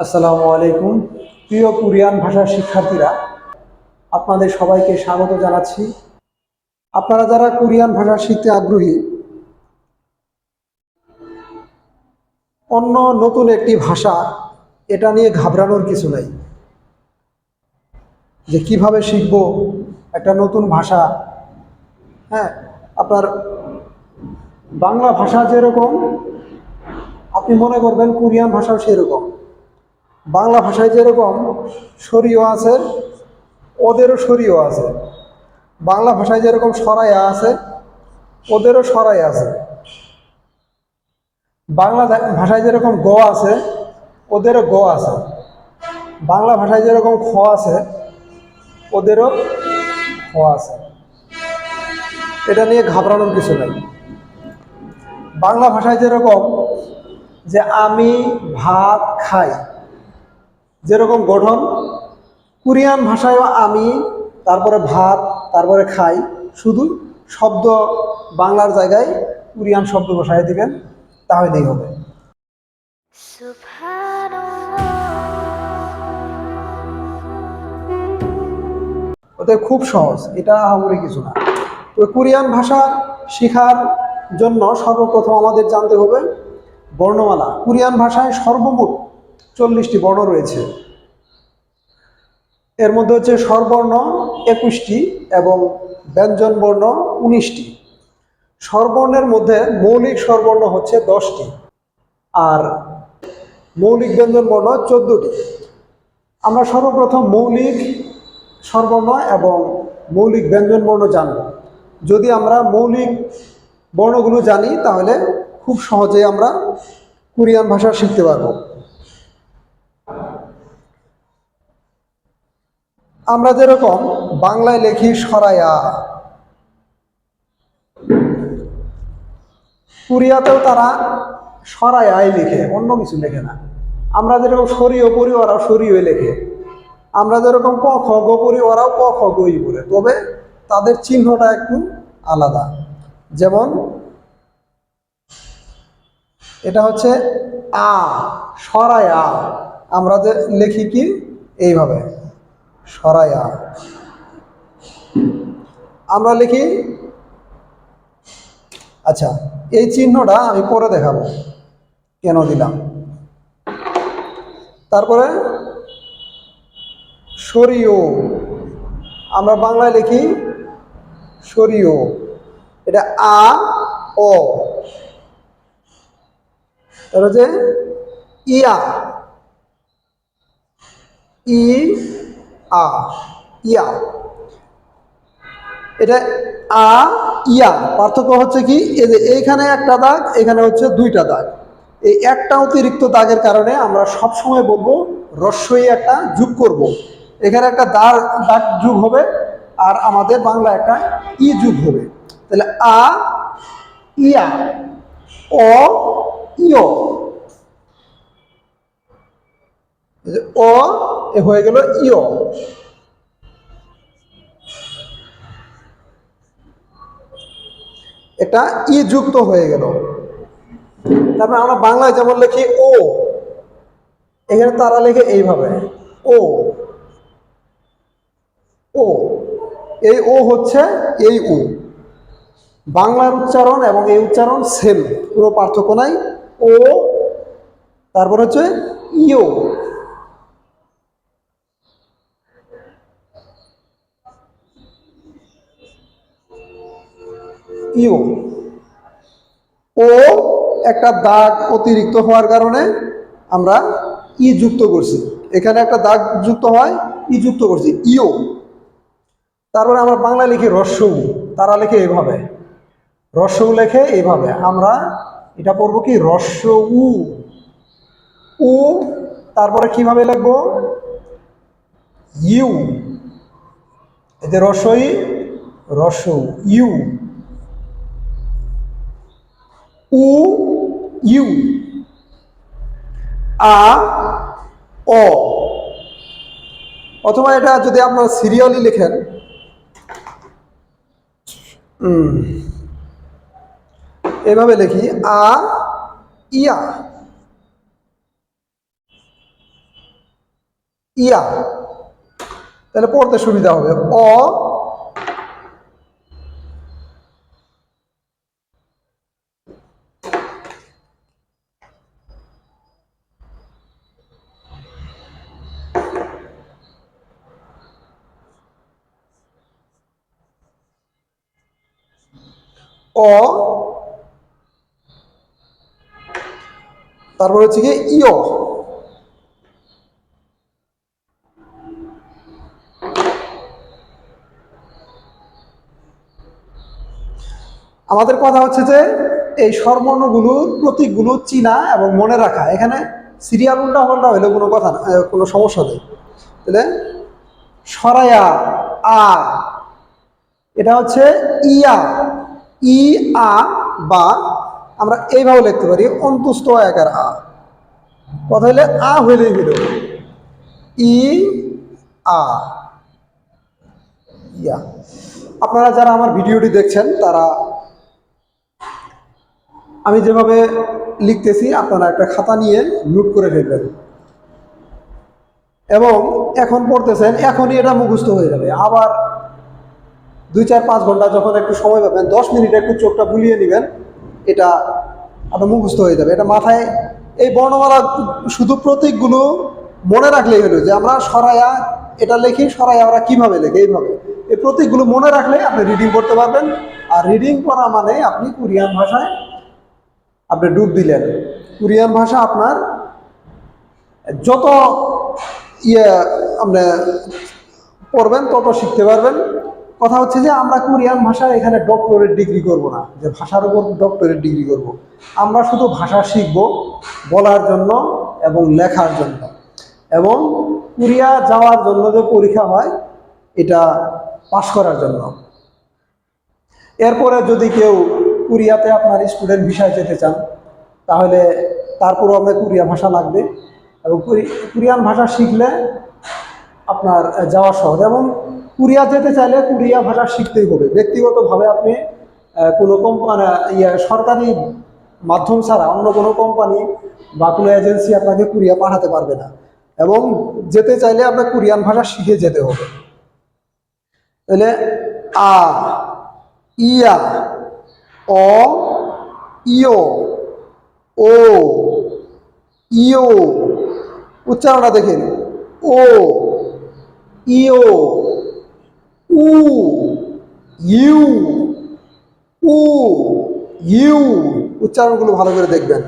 আসসালামু আলাইকুম। প্রিয় কোরিয়ান ভাষার শিক্ষার্থীরা, আপনাদের সবাইকে স্বাগত জানাচ্ছি। আপনারা যারা কোরিয়ান ভাষা শিখতে আগ্রহী, অন্য নতুন একটি ভাষা, এটা নিয়ে ঘাবড়ানোর কিছু নাই। যে কীভাবে শিখব একটা নতুন ভাষা হ্যাঁ আপনার বাংলা ভাষা যেরকম আপনি মনে করবেন কোরিয়ান ভাষাও সেরকম। বাংলা ভাষায় যেরকম সরিও আছে, ওদেরও সরিও আছে। বাংলা ভাষায় যেরকম সরাইয়া আছে, ওদেরও সরাই আছে। বাংলা ভাষায় যেরকম গ আছে, ওদেরও গ আছে। বাংলা ভাষায় যেরকম খ আছে, ওদেরও খ আছে। এটা নিয়ে ঘাবড়ানোর কিছু নেই। বাংলা ভাষায় যেরকম যে আমি ভাত খাই। যেরকম গঠন, কোরিয়ান ভাষায়ও আমি তারপরে ভাত, তারপরে খাই। শুধু শব্দ বাংলার জায়গায় কোরিয়ান শব্দ বসায় দিবেন, তাহলেই হবে। ওতে খুব সহজ, এটা আহামরি কিছু না। তো কোরিয়ান ভাষা শেখার জন্য সর্বপ্রথম আমাদের জানতে হবে বর্ণমালা, কোরিয়ান ভাষায় সর্বমোট চল্লিশটি বর্ণ রয়েছে। এর মধ্যে হচ্ছে স্বরবর্ণ একুশটি এবং ব্যঞ্জন বর্ণ উনিশটি। স্বরবর্ণের মধ্যে মৌলিক স্বরবর্ণ হচ্ছে দশটি আর মৌলিক ব্যঞ্জন বর্ণ চোদ্দটি। আমরা সর্বপ্রথম মৌলিক স্বরবর্ণ এবং মৌলিক ব্যঞ্জন বর্ণ জানব। যদি আমরা মৌলিক বর্ণগুলো জানি, তাহলে খুব সহজে আমরা কোরিয়ান ভাষা শিখতে পারব। আমরা যেরকম বাংলায় লেখি সরায়া। কোরিয়াতেও তারা সরায়াই লেখে, অন্য কিছু লেখে না। আমরা যেরকম সরিয়ে পড়ি ওরাও সরিয়ে লেখে। আমরা যেরকম ক, খ, গ পড়ি ওরাও ক, খ গই পড়ে। তবে তাদের চিহ্নটা একটু আলাদা। যেমন এটা হচ্ছে আ সরাই আ। আমরা যে লিখি কি? এইভাবে। সরাই আ। আমরা লিখি আচ্ছা এই চিহ্নটা আমি পরে দেখাবো। কেন দিলাম? তারপরে সরিও আমরা বাংলায় লিখি সরিও এটা আ, ও। এটা হচ্ছে ইয়া। ই আ ইয়া। এটা আ, ইয়া। পার্থক্য হচ্ছে কি, এই যে এইখানে একটা দাগ, এখানে হচ্ছে দুইটা দাগ। এই একটা অতিরিক্ত দাগের কারণে আমরা সব সময় বলব, রস্যই একটা যোগ করব। এখানে একটা দাগ দাগ যোগ হবে, আর আমাদের বাংলা একটা ই যোগ হবে। তাহলে আ, ইয়া, অ ইয়। অ হয়ে গেল ইয়। এটা ই যুক্ত হয়ে গেল। তারপরে আমরা বাংলায় যেমন লিখি ও, এখানে তারা লেখে এইভাবে, ও। ও, এই ও হচ্ছে এই ও বাংলার উচ্চারণ এবং এই উচ্চারণ সেম পুরো পার্থক্য নাই। ও, তারপর হচ্ছে ইও। ইও। ও একটা দাগ অতিরিক্ত হওয়ার কারণে আমরা ই যুক্ত করছি। এখানে একটা দাগ যুক্ত হয়, ই যুক্ত করছি, ইও। তারপরে আমরা বাংলা লিখি রস্যু তারা লেখে এইভাবে রস্যু লেখে এইভাবে আমরা এটা পড়ব কি? রস্য উ। উ, তারপরে কীভাবে লিখব? ইউ। এই যে রসই, রস, ইউ। Uh, you. আ, অ। অথবা এটা যদি আপনার সিরিয়ালি লেখেন এভাবে লিখি আ ইয়া। ইয়া। তাহলে পড়তে সুবিধা হবে। অ অ তারপর হচ্ছে গিয়ে ইয় আমাদের কথা হচ্ছে যে এই স্বরবর্ণগুলোর প্রতীকগুলো চিনা এবং মনে রাখা। এখানে সিরিয়াল উল্টা পাল্টা হলে কোনো কথা না কোনো সমস্যা নেই। তাহলে সরায়া, আ, এটা হচ্ছে ইয়া ই আ বা আমরা এইভাবে লিখতে পারি অন্তুস্ত একার আ। কথা হলে আ হইলেই হইল। ই, আ। ইয়া। আপনারা যারা আমার ভিডিওটি দেখছেন, তারা আমি যেভাবে লিখতেছি, আপনারা একটা খাতা নিয়ে নোট করে ফেলবেন। এবং এখন পড়তেছেন, এখনই এটা মুখস্থ হয়ে যাবে। আবার দুই চার পাঁচ ঘণ্টা যখন একটু সময় পাবেন, দশ মিনিট একটু চোখটা বুলিয়ে নেবেন এটা আপনার মুখস্থ হয়ে যাবে। এটা মাথায় এই বর্ণমালা শুধু প্রতীকগুলো মনে রাখলেই হলো যে আমরা সরায়া এটা লিখি সরায়া আমরা কীভাবে লেখি, এইভাবে। এই প্রতীকগুলো মনে রাখলে আপনি রিডিং করতে পারবেন। আর রিডিং করা মানে আপনি কোরিয়ান ভাষায় আপনি ডুব দিলেন। কোরিয়ান ভাষা আপনার যত ইয়ে আপনি পড়বেন, তত শিখতে পারবেন। কথা হচ্ছে যে আমরা কোরিয়ান ভাষায় এখানে ডক্টরেট ডিগ্রি করব না, যে ভাষার উপর ডক্টরেট ডিগ্রি করব। আমরা শুধু ভাষা শিখব বলার জন্য এবং লেখার জন্য। এবং কোরিয়া যাওয়ার জন্য যে পরীক্ষা হয়, এটা পাশ করার জন্য। এরপরে যদি কেউ কোরিয়াতে আপনার স্টুডেন্ট ভিসায় যেতে চান, তাহলে তারপরও আপনার কোরিয়া ভাষা লাগবে। এবং কোরিয়ান ভাষা শিখলে আপনার যাওয়া সহজ। এবং কোরিয়া যেতে চাইলে কোরিয়া ভাষা শিখতেই হবে। ব্যক্তিগতভাবে আপনি কোনো কোম্পানি ইয়ে সরকারি মাধ্যম ছাড়া অন্য কোনো কোম্পানি বা কোনো এজেন্সি আপনাকে কোরিয়া পাঠাতে পারবে না। এবং যেতে চাইলে আপনার কোরিয়ান ভাষা শিখে যেতে হবে। তাহলে, আ, ইয়া, অ ইও ও ইও উচ্চারণটা দেখেন ও ইও উ ইউ উ ইউ উচ্চারণগুলো ভালো করে দেখবেন।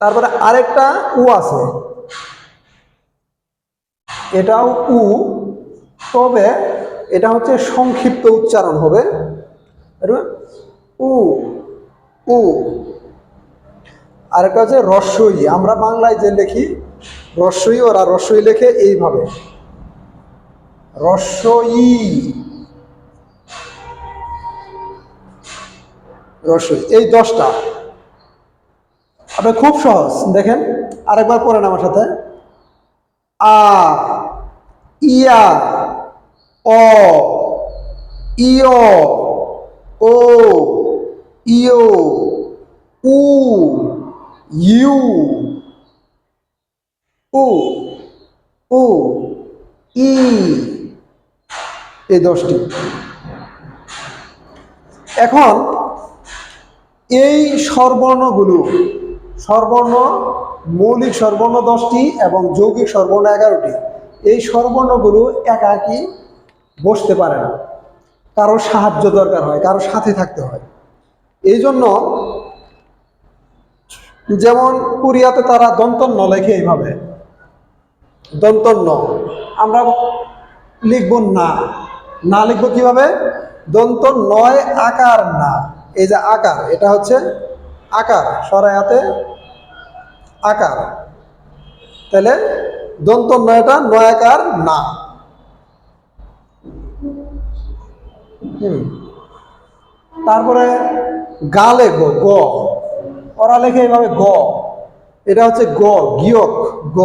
তারপরে আরেকটা উ আছে। এটাও উ তবে এটা হচ্ছে সংক্ষিপ্ত উচ্চারণ হবে। উ উ আরেকটা হচ্ছে রস্বই। আমরা বাংলায় যে লিখি, রস্বই, ওরা রস্বই লেখে এইভাবে। রস্বই রস্বই এই দশটা। আপনি খুব সহজ, দেখেন, আরেকবার পড়েন আমার সাথে। আ, ইয়া, অ, ইয়, ও ইও উ, ইউ, উ উ, ই। এই দশটি। এখন এই স্বরবর্ণগুলো স্বরবর্ণ মৌলিক স্বরবর্ণ দশটি এবং যৌগিক স্বরবর্ণ এগারোটি, এই স্বরবর্ণগুলো একাকি বসতে পারে না। কারও সাহায্য দরকার হয় কারও সাথে থাকতে হয়। এই জন্য যেমন কোরিয়াতে তারা দন্তন্য লেখে এইভাবে। দন্তন্য, আমরা লিখব না। না লিখব কীভাবে? দন্ত নয়, আকার না। এই যে আকার, এটা হচ্ছে আকার, সরায়াতে আকার। তাহলে দন্ত নয়টা, নয় আকার না। হুম। তারপরে গা লেখব গ। ওরা লেখে এইভাবে গ। এটা হচ্ছে গ, গিয়ক, গ।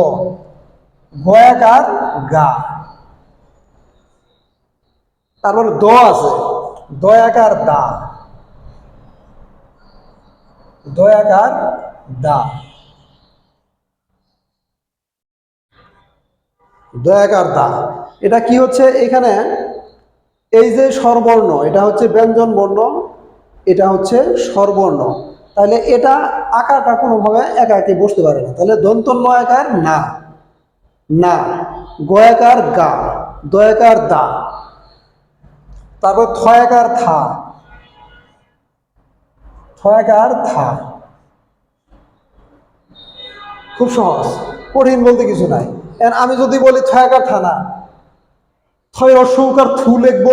গয়াকার গা। তারপরে দ আছে। দয়াকার দা। দয়াকার দা। দয়াকার দা। এটা কি হচ্ছে? এখানে এই যে স্বরবর্ণ, এটা হচ্ছে ব্যঞ্জন বর্ণ, এটা হচ্ছে স্বরবর্ণ। তাহলে এটা আকারটা কোনোভাবে একা একে বসতে পারে না। তাহলে দন্ত নয়াকার না। না। গয়াকার গা। দয়াকার দা। তারপর থয়াকার থা। থয়াকার থা। খুব সহজ, কঠিন বলতে কিছু নাই। আমি যদি বলি থয়াকার থানা থয় রস্যৌকার থু লিখব।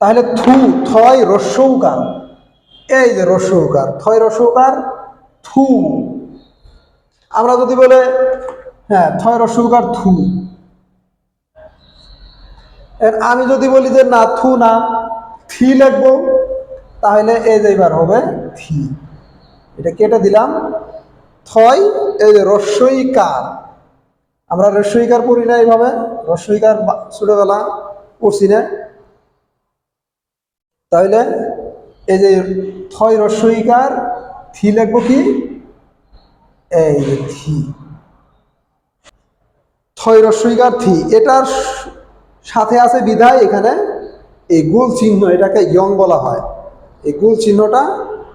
তাহলে থু, থয় রস্যৌকার এই যে রস্যৌকার থয় রস্যৌকার থু। আমরা যদি বলে হ্যাঁ থয় রস্যৌকার থু। আমি যদি বলি যে না, থু না, থি লিখব, তাহলে এই যে এবার হবে থি। এটা কেটে দিলাম? থয়, এই যে রস্যইকার আমরা রস্যইকার পড়ি না এইভাবে রস্যইকার ছোটবেলা পড়ছি না। তাহলে এই যে থয় রস্যইকার থি লিখব কি? এই যে থি। থয় রস্যইকার থি। এটার সাথে আছে বিধায় এখানে এই গুল চিহ্ন, এটাকে ইয়ং বলা হয়। এই গুল চিহ্নটা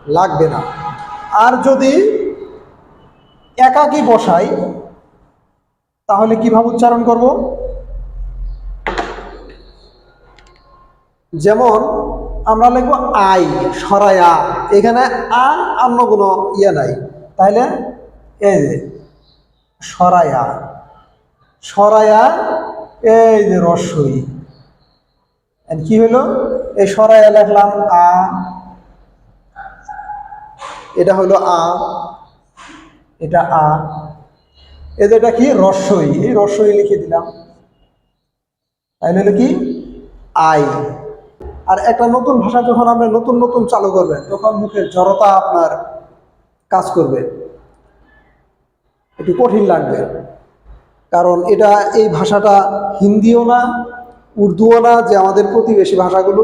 লাগবে না। আর যদি একাকি বসাই, তাহলে কীভাবে উচ্চারণ করব? যেমন আমরা লিখব আই সরায়া এখানে আ অন্য কোনো ইয়ে নাই। তাহলে এই সরায়া সরায়া এই যে রসই। কি হলো? এই সরায়া লিখলাম আ। এটা হলো আ। এটা আ। এই যে এটা কি? রসই। এই রস্বই লিখে দিলাম। তাই হলো কি? আই। আর একটা নতুন ভাষা যখন আপনি নতুন নতুন চালু করবেন তখন মুখের জড়তা আপনার কাজ করবে। একটু কঠিন লাগবে। কারণ এটা এই ভাষাটা হিন্দিও না, উর্দুও না, যে আমাদের প্রতিবেশী ভাষাগুলো।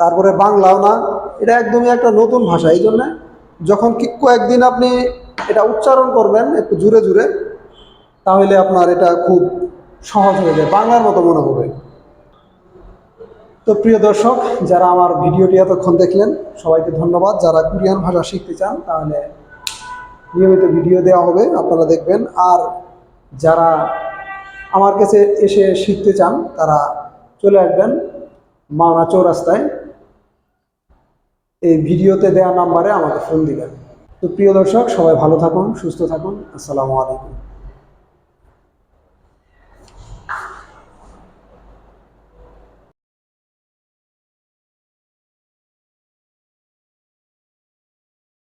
তারপরে বাংলাও না। এটা একদমই একটা নতুন ভাষা, এই জন্যে যখন কি কয়েকদিন আপনি এটা উচ্চারণ করবেন একটু জুড়ে জুড়ে, তাহলে আপনার এটা খুব সহজ হয়ে যায়, বাংলার মতো মনে হবে। তো প্রিয় দর্শক, যারা আমার ভিডিওটি এতক্ষণ দেখলেন, সবাইকে ধন্যবাদ। যারা কোরিয়ান ভাষা শিখতে চান, তাহলে নিয়মিত ভিডিও দেওয়া হবে, আপনারা দেখবেন। আর যারা আমার কাছে এসে শিখতে চান, তারা চলে আসবেন মাওনা চৌরাস্তায়। এই ভিডিওতে দেওয়া নাম্বারে আমাকে ফোন দিবেন। তো প্রিয় দর্শক, সবাই ভালো থাকুন, সুস্থ থাকুন। আসসালামু আলাইকুম।